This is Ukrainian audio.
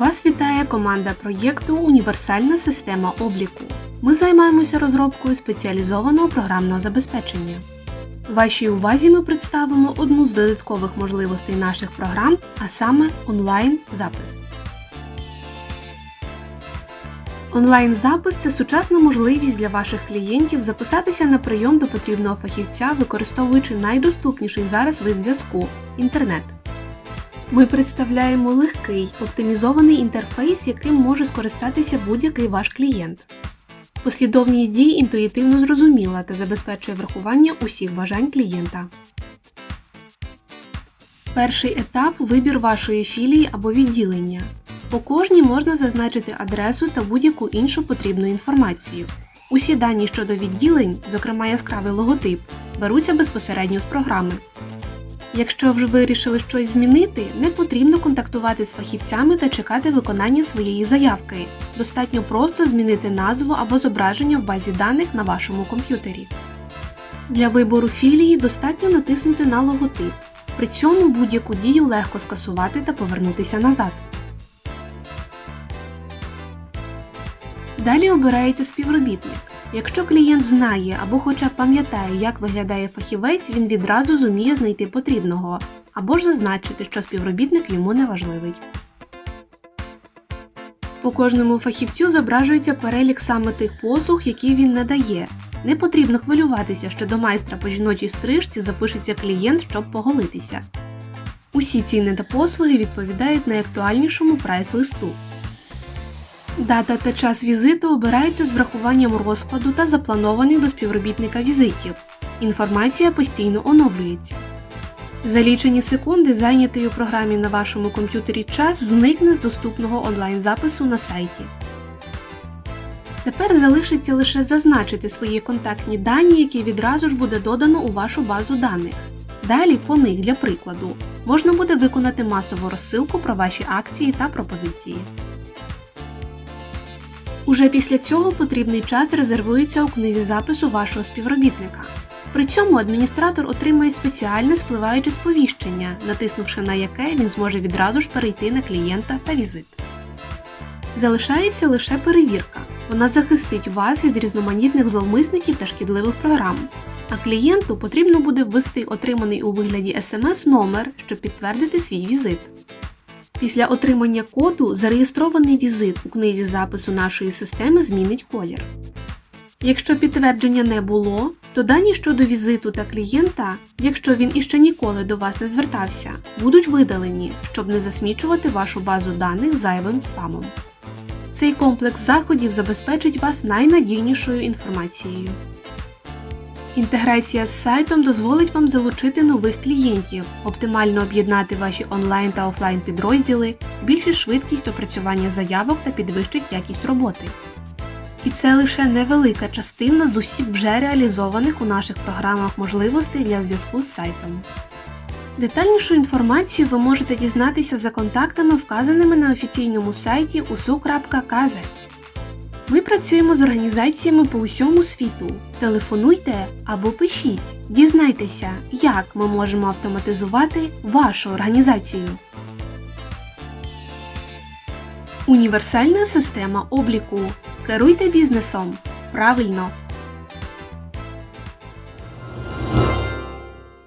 Вас вітає команда проєкту Універсальна система обліку. Ми займаємося розробкою спеціалізованого програмного забезпечення. Вашій увазі ми представимо одну з додаткових можливостей наших програм, а саме онлайн-запис. Онлайн-запис це сучасна можливість для ваших клієнтів записатися на прийом до потрібного фахівця, використовуючи найдоступніший зараз вид зв'язку інтернет. Ми представляємо легкий, оптимізований інтерфейс, яким може скористатися будь-який ваш клієнт. Послідовність дій інтуїтивно зрозуміла та забезпечує врахування усіх бажань клієнта. Перший етап вибір вашої філії або відділення. По кожній можна зазначити адресу та будь-яку іншу потрібну інформацію. Усі дані щодо відділень, зокрема яскравий логотип, беруться безпосередньо з програми. Якщо вже вирішили щось змінити, не потрібно контактувати з фахівцями та чекати виконання своєї заявки. Достатньо просто змінити назву або зображення в базі даних на вашому комп'ютері. Для вибору філії достатньо натиснути на логотип. При цьому будь-яку дію легко скасувати та повернутися назад. Далі обирається співробітник. Якщо клієнт знає або хоча б пам'ятає, як виглядає фахівець, він відразу зуміє знайти потрібного, або ж зазначити, що співробітник йому не важливий. По кожному фахівцю зображується перелік саме тих послуг, які він надає. Не потрібно хвилюватися, що до майстра по жіночій стрижці запишеться клієнт, щоб поголитися. Усі ціни та послуги відповідають найактуальнішому прайс-листу. Дата та час візиту обираються з врахуванням розкладу та запланованих до співробітника візитів. Інформація постійно оновлюється. За лічені секунди зайнятий у програмі на вашому комп'ютері час зникне з доступного онлайн-запису на сайті. Тепер залишиться лише зазначити свої контактні дані, які відразу ж буде додано у вашу базу даних. Далі по них, для прикладу, можна буде виконати масову розсилку про ваші акції та пропозиції. Уже після цього потрібний час резервується у книзі запису вашого співробітника. При цьому адміністратор отримує спеціальне спливаюче сповіщення, натиснувши на яке він зможе відразу ж перейти на клієнта та візит. Залишається лише перевірка. Вона захистить вас від різноманітних зловмисників та шкідливих програм. А клієнту потрібно буде ввести отриманий у вигляді смс номер, щоб підтвердити свій візит. Після отримання коду зареєстрований візит у книзі запису нашої системи змінить колір. Якщо підтвердження не було, то дані щодо візиту та клієнта, якщо він іще ніколи до вас не звертався, будуть видалені, щоб не засмічувати вашу базу даних зайвим спамом. Цей комплекс заходів забезпечить вас найнадійнішою інформацією. Інтеграція з сайтом дозволить вам залучити нових клієнтів, оптимально об'єднати ваші онлайн та офлайн підрозділи, збільшить швидкість опрацювання заявок та підвищить якість роботи. І це лише невелика частина з усіх вже реалізованих у наших програмах можливостей для зв'язку з сайтом. Детальнішу інформацію ви можете дізнатися за контактами, вказаними на офіційному сайті usu.kz. Ми працюємо з організаціями по усьому світу. Телефонуйте або пишіть. Дізнайтеся, як ми можемо автоматизувати вашу організацію. Універсальна система обліку. Керуйте бізнесом. Правильно!